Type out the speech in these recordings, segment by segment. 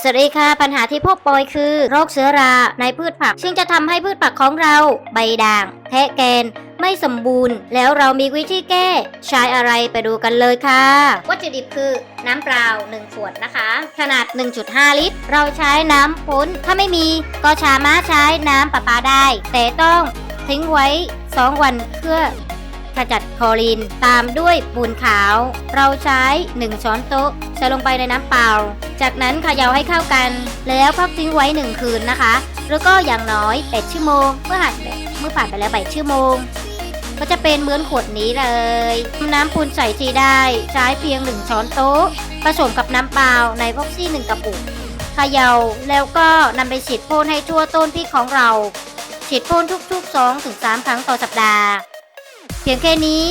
สวัสดีค่ะปัญหาที่พบบ่อยคือโรคเชื้อราในพืชผัก ซึ่งจะทำให้พืชผักของเราใบด่างแทะแกนไม่สมบูรณ์ แล้วเรามีวิธีแก้ ใช้อะไรไปดูกันเลยค่ะ วัตถุดิบคือน้ำเปล่า 1 ขวดนะคะ ขนาด 1.5 ลิตร เราใช้น้ำพุ้น ถ้าไม่มีก็สามารถใช้น้ำประปาได้ แต่ต้องทิ้งไว้ 2 วันเพื่อ ขจัดคลอรีน ตามด้วยปูนขาว เราใช้ 1 ช้อนโต๊ะใส่ลงไปในน้ำเปล่า จากนั้นเขย่าให้เข้ากัน แล้วพักทิ้งไว้ 1 คืนนะคะ แล้วก็อย่างน้อย 8 ชั่วโมง เมื่อหัดเมื่อผ่านไปแล้ว8ชั่วโมง ก็จะเป็นเหมือนขวดนี้เลย น้ำปูนใส่ทีได้ ใช้เพียง 1 ช้อนโต๊ะ ผสมกับน้ำเปล่าในพ็อกซี่1กระปุกเขย่าแล้วก็นำไปฉีดพ่นให้ทั่วต้นพริกของเราฉีดพ่นทุกๆ 2-3 ครั้งต่อสัปดาห์ เพียงแค่นี้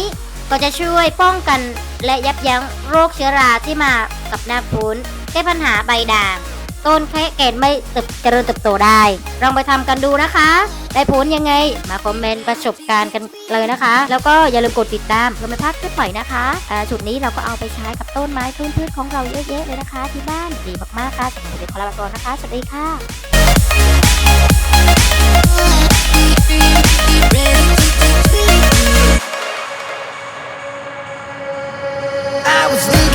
ก็จะช่วยป้องกันและยับยั้งโรคเชื้อราที่มากับหน้าพุ้นแก้ปัญหาใบด่าง ต้นแค่แกนไม่เติบเจริญเติบโตได้ ลองไปทำกันดูนะคะ ได้ผลยังไงมาคอมเมนต์ประสบการณ์กันเลยนะคะ แล้วก็อย่าลืมกดติดตามเพื่อไม่พลาดคลิปใหม่นะคะจุดนี้เราก็เอาไปใช้กับต้นไม้พื้นพืชของเราเยอะแยะเลยนะคะ ที่บ้านดีมากๆค่ะสำหรับเด็กขอลาไปก่อนนะคะสวัสดีค่ะ I was leaving.